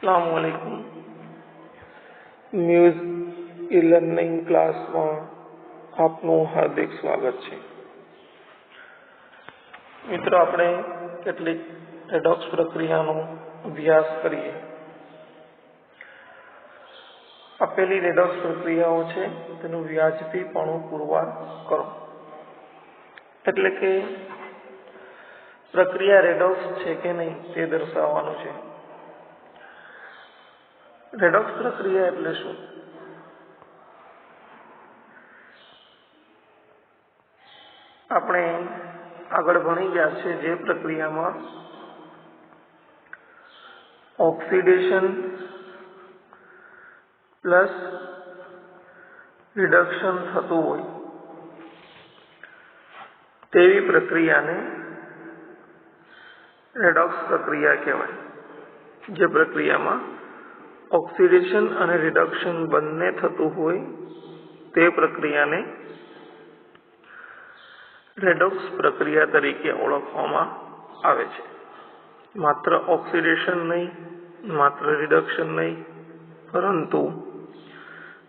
અસલામુઅલૈકુમ news e learning ક્લાસમાં આપનું હાર્દિક સ્વાગત છે. મિત્રો આપણે કેટલીક રેડોક્સ પ્રક્રિયાનો અભ્યાસ કરીએ. આપેલી રેડોક્સ પ્રક્રિયાઓ છે તેનું વ્યાજબીપણું પુરવાર કરો. એટલે કે પ્રક્રિયા રેડોક્સ છે કે નહીં તે દર્શાવવાનું છે. રેડોક્સ પ્રક્રિયા એટલે શું? આપણે આગળ ભણી ગયા છે જે પ્રક્રિયામાં ઓક્સિડેશન પ્લસ રિડક્શન થતું હોય તેવી પ્રક્રિયાને રેડોક્સ પ્રક્રિયા કહેવાય, જે પ્રક્રિયામાં ઓક્સિડેશન અને રિડક્શન બંને થતું હોય તે પ્રક્રિયાને રેડોક્સ પ્રક્રિયા તરીકે ઓળખવામાં આવે છે. માત્ર ઓક્સિડેશન નહીં, માત્ર રિડક્શન નહીં, પરંતુ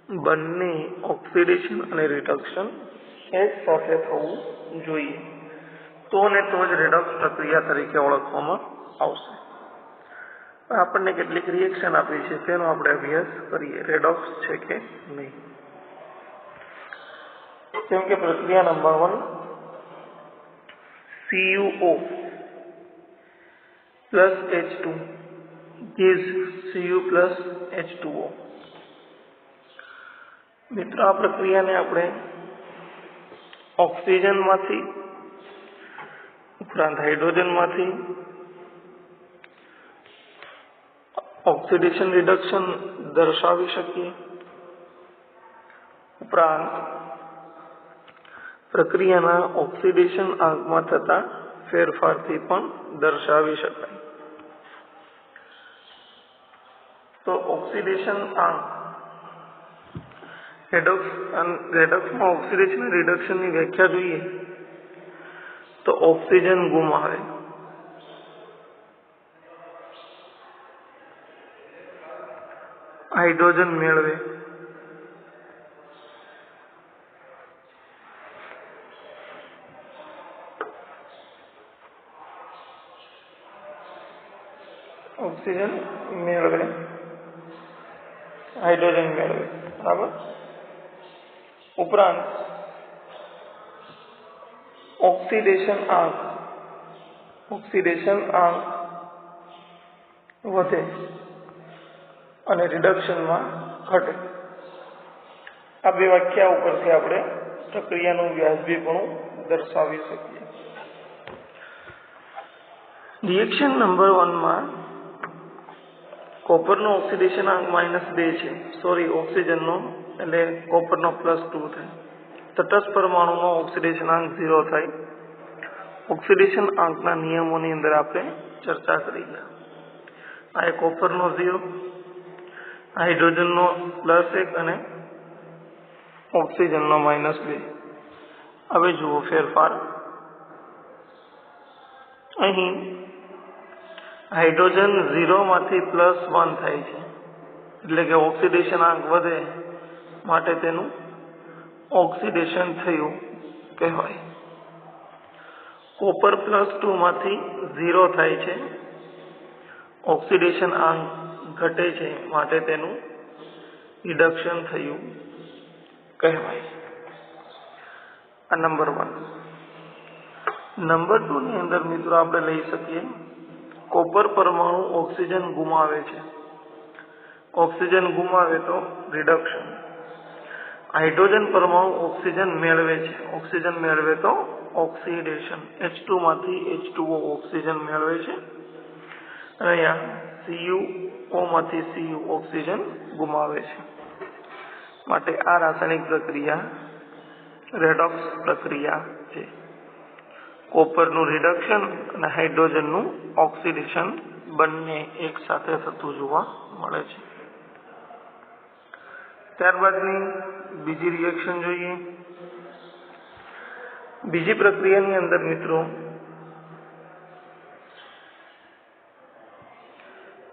બંને ઓક્સિડેશન અને રિડક્શન એક સાથે થવું જોઈએ. તો ને તો જ રેડોક્સ પ્રક્રિયા તરીકે ઓળખવામાં આવશે. આપણને કેટલીક રિએક્શન આપી છે, તેનો આપણે અભ્યાસ કરીએ. રેડોક્સ છે કે નહીં? જેમ કે પ્રક્રિયા number one C U O plus H two ગીઝ C U plus H two O મિત્રો, આ પ્રક્રિયાને આપણે ઓક્સિજનમાંથી, ઉપરાંત હાઇડ્રોજનમાંથી ઓક્સિડેશન રિડક્શન દર્શાવી શકીએ? ઉપરાંત, પ્રક્રિયાના ઓક્સિડેશન આંકમાં થતા ફેરફારથી પણ દર્શાવી શકાય. તો ઓક્સિડેશન આંક રેડોક્સ રેડોક્સમાં ઓક્સિડેશન રિડક્શનની વ્યાખ્યા જોઈએ. તો ઓક્સિજન ગુમાવે. હાઇડ્રોજન મેળવે ઓક્સિજન મેળવે હાઇડ્રોજન મેળવે બરાબર ઉપરાંત ઓક્સિડેશન આંક ઓક્સિડેશન આંક વધે અને રિડક્શનમાં ઘટે. આ બે વ્યાખ્યા ઉપરથી આપણે પ્રક્રિયાનું વ્યાજબીપણું દર્શાવી શકીએ. રિએક્શન નંબર વનમાં કોપરનો ઓક્સિડેશન આંક માઇનસ બે છે. સોરી ઓક્સિજનનો એટલે કોપરનો પ્લસ ટુ થાય. તટસ્થ પરમાણુનો ઓક્સિડેશન આંક ઝીરો થાય. ઓક્સિડેશન આંકના નિયમોની અંદર આપણે ચર્ચા કરી આ એક કોપરનો ઝીરો હાઇડ્રોજનનો પ્લસ એક અને ઓક્સિજનનો માઇનસ બે. હવે જુઓ ફેરફાર. અહીં હાઇડ્રોજન ઝીરોમાંથી પ્લસ વન થાય છે. એટલે કે ઓક્સિડેશન આંક વધે માટે તેનું ઓક્સિડેશન થયું કહેવાય. કોપર પ્લસ ટુમાંથી ઝીરો થાય છે. ઓક્સિડેશન આંક ઘટે છે માટે તેનું રિડક્શન થયું કહેવાય આ નંબર વન નંબર ટુ ની અંદર મિત્રો આપણે લઈ શકીએ કોપર પરમાણુ ઓક્સિજન ગુમાવે છે. ઓક્સિજન ગુમાવે તો રિડક્શન હાઇડ્રોજન પરમાણુ ઓક્સિજન મેળવે છે. ઓક્સિજન મેળવે તો ઓક્સિડેશન એચ ટુ માંથી એચ ટુઓ ઓક્સિજન મેળવે છે. અને અહીંયા સીયુ માંથી સીયુ ઓક્સિજન ગુમાવે છે. માટે આ રાસાયણિક પ્રક્રિયા રેડોક્સ પ્રક્રિયા છે. કોપરનું રિડક્શન અને હાઇડ્રોજનનું ઓક્સિડેશન બંને એક સાથે થતું જોવા મળે છે. ત્યારબાદની બીજી રિએક્શન જોઈએ. બીજી પ્રક્રિયાની અંદર મિત્રો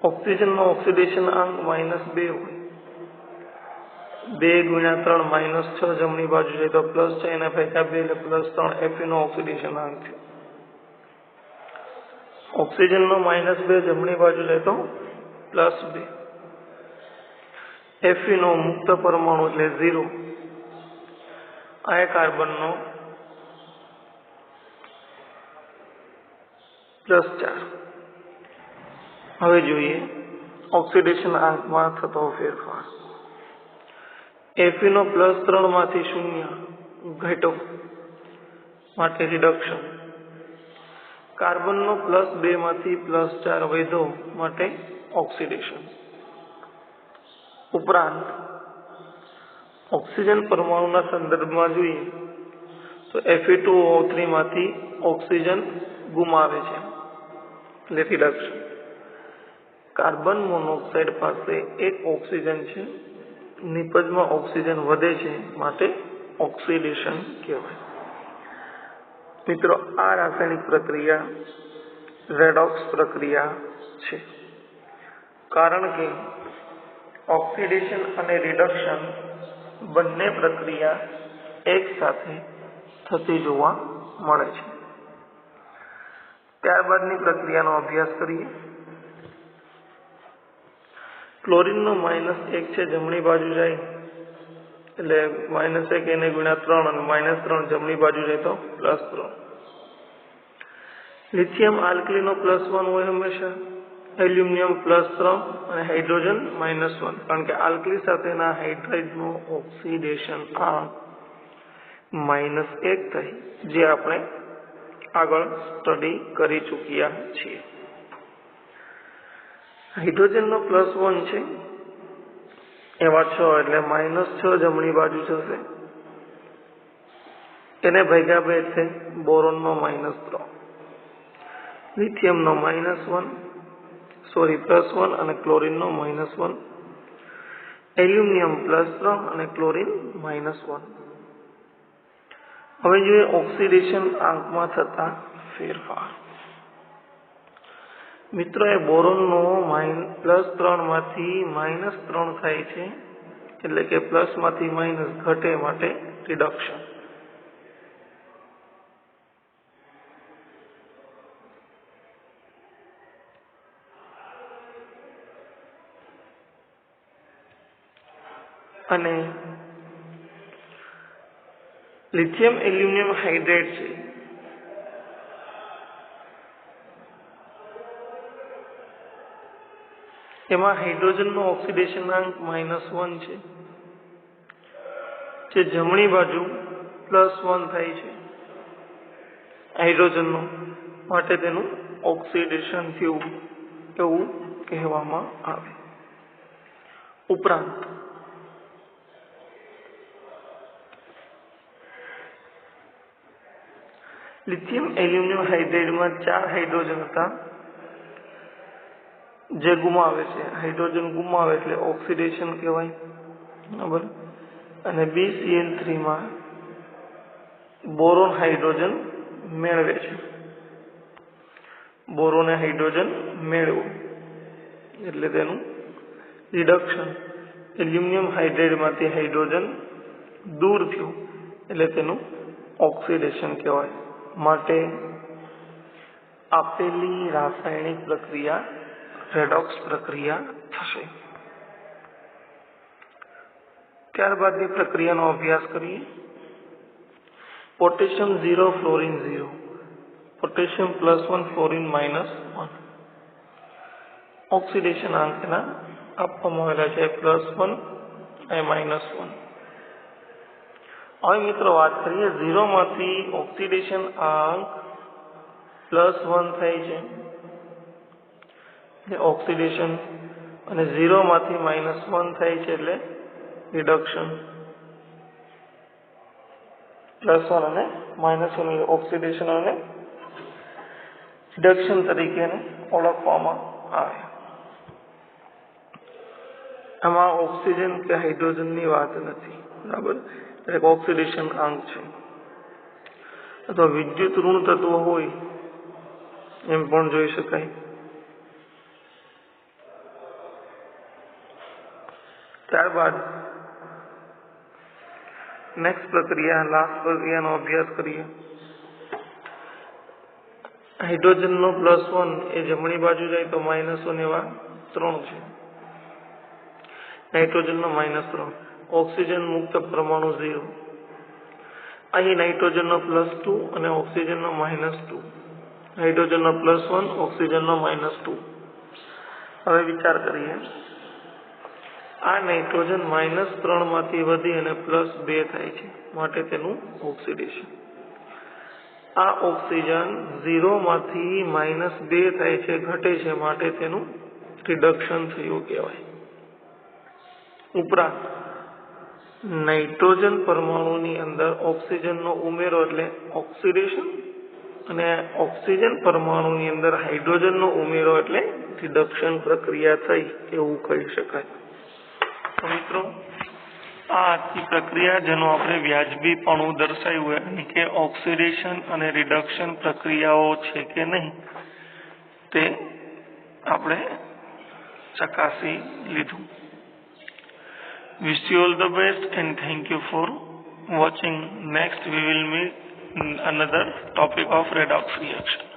ઓક્સિજનનો ઓક્સિડેશન આંક માઇનસ બે હોય. બે ગુણ્યા ત્રણ માઇનસ છ જમણી બાજુ છે તો પ્લસ છે એના ભેગા બે એટલે પ્લસ ત્રણ એફ નો ઓક્સિડેશન અંક છે. ઓક્સિજનનો માઇનસ બે જમણી બાજુ છે તો પ્લસ બે. એફી નો મુક્ત પરમાણુ એટલે ઝીરો. આ કાર્બનનો પ્લસ ચાર. હવે જોઈએ. ઓક્સિડેશન આંકમાં થતો ફેરફાર. એફીનો પ્લસ ત્રણમાંથી શૂન્ય ઘટો માટે રિડક્શન કાર્બનનો પ્લસ બે માંથી પ્લસ ચાર વૈધો માટે ઓક્સિડેશન ઉપરાંત ઓક્સિજન પરમાણુના સંદર્ભમાં જોઈએ, તો એફી ટુ ઓ થ્રી માંથી ઓક્સિજન ગુમાવે છે. એટલે રિડક્શન કાર્બન મોનોક્સાઇડ પાસે એક ઓક્સિજન છે. નિપજમાં ઓક્સિજન વધે છે માટે ઓક્સિડેશન કહેવાય. મિત્રો, આ રાસાયણિક પ્રક્રિયા રેડોક્સ પ્રક્રિયા છે. કારણ કે ઓક્સિડેશન અને રિડક્શન બંને પ્રક્રિયા એક સાથે થતી જોવા મળે છે. ત્યારબાદની પ્રક્રિયાનો અભ્યાસ કરીએ. ક્લોરીનનો માઇનસ એક છે, જમણી બાજુ જાય. એટલે માઇનસ એક એને ગુણ્યા ત્રણ અને માઇનસ ત્રણ જમણી બાજુ જાય તો પ્લસ ત્રણ. લિથિયમ આલ્કલીનો પ્લસ વન હોય હંમેશા. એલ્યુમિનિયમ પ્લસ ત્રણ અને હાઇડ્રોજન માઇનસ વન. કારણ કે આલ્કલી સાથેના હાઇડ્રાઇડનું ઓક્સિડેશન આ માઇનસ એક થઈ, જે આપણે આગળ સ્ટડી કરી ચૂક્યા છીએ. હાઇડ્રોજનનો પ્લસ વન છે. એવા છ એટલે માઇનસ છ જમણી બાજુ જશે. એને ભેગા બે છે, બોરોનનો માઇનસ ત્રણ. લિથિયમનો minus one, sorry, plus one અને ક્લોરીનનો માઇનસ વન. એલ્યુમિનિયમ પ્લસ ત્રણ અને ક્લોરિન માઇનસ વન. હવે જોઈએ ઓક્સિડેશન આંકમાં થતા ફેરફાર. મિત્રો એ બોરોનનો પ્લસ ત્રણમાંથી માઇનસ ત્રણ થાય છે, એટલે કે પ્લસમાંથી માઇનસ ઘટે માટે રિડક્શન. અને લિથિયમ એલ્યુમિનિયમ હાઇડ્રેટ છે. એમાં હાઇડ્રોજનનો ઓક્સિડેશન આંક માઇનસ વન છે. જે જમણી બાજુ પ્લસ વન થાય છે. હાઇડ્રોજનનો માટે તેનું ઓક્સિડેશન થયું એવું કહેવામાં આવે. ઉપરાંત લિથિયમ એલ્યુમિનિયમ હાઇડ્રેડમાં ચાર હાઇડ્રોજન હતા. જે ગુમાવે છે, હાઇડ્રોજન ગુમાવે એટલે ઓક્સિડેશન કહેવાય. બરાબર? અને બી સીએન થ્રીમાં બોરોન હાઇડ્રોજન મેળવે છે. બોરોને હાઇડ્રોજન મેળવું. એટલે તેનું રિડક્શન. એલ્યુમિનિયમ હાઇડ્રેટમાંથી હાઇડ્રોજન દૂર થયું. એટલે તેનું ઓક્સિડેશન કહેવાય. માટે આપેલી રાસાયણિક પ્રક્રિયા રેડોક્સ પ્રક્રિયા થશે. ત્યારબાદની પ્રક્રિયાનો અભ્યાસ કરીએ. Potassium zero, fluorine zero. Potassium plus one, fluorine minus one. Oxidation આંકના આપવામાં આવેલા છે, પ્લસ વન અને માઇનસ વન. હવે મિત્રો વાત કરીએ, ઝીરોમાંથી ઓક્સિડેશન આંક પ્લસ વન થાય છે. એટલે ઓક્સિડેશન અને ઝીરોમાંથી માઇનસ વન થાય છે એટલે રિડક્શન. પ્લસ વન અને માઇનસ વન ઓક્સિડેશન અને રિડક્શન તરીકે ઓળખવામાં આવે. આમાં ઓક્સિજન કે હાઇડ્રોજનની વાત નથી. બરાબર? એટલે ઓક્સિડેશન અંગ છે. અથવા વિદ્યુત ઋણ તત્વ હોય, એમ પણ જોઈ શકાય. ત્યારબાદ નેક્સ્ટ પ્રક્રિયા લાસ્ટ પ્રક્રિયાનો અભ્યાસ કરીએ. હાઇડ્રોજનનો પ્લસ વન એ જમણી બાજુ જાય તો માઇનસ વન એવા ત્રણ છે. નાઇટ્રોજનનો માઇનસ ત્રણ. ઓક્સિજન મુક્ત પરમાણુ ઝીરો અહીં નાઇટ્રોજનનો પ્લસ ટુ અને ઓક્સિજનનો માઇનસ ટુ હાઇડ્રોજનનો પ્લસ વન ઓક્સિજનનો માઇનસ ટુ હવે વિચાર કરીએ. આ નાઇટ્રોજન માઇનસ ત્રણમાંથી વધી અને પ્લસ બે થાય છે. માટે તેનું ઓક્સિડેશન. આ ઓક્સિજન ઝીરો માંથી માઇનસ બે થાય છે, ઘટે છે, માટે તેનું રિડક્શન થયું કહેવાય. ઉપરાંત, નાઇટ્રોજન પરમાણુની અંદર ઓક્સિજનનો ઉમેરો એટલે ઓક્સિડેશન અને ઓક્સિજન પરમાણુની અંદર હાઇડ્રોજનનો ઉમેરો એટલે રિડક્શન પ્રક્રિયા થઈ, એવું કહી શકાય. તો મિત્રો આ આખી પ્રક્રિયા જેનું આપણે વ્યાજબીપણું દર્શાવ્યું એટલે કે ઓક્સિડેશન અને રિડક્શન પ્રક્રિયાઓ છે કે નહીં તે આપણે ચકાસી લીધું wish you all the best and thank you for watching next we will meet another topic of redox reaction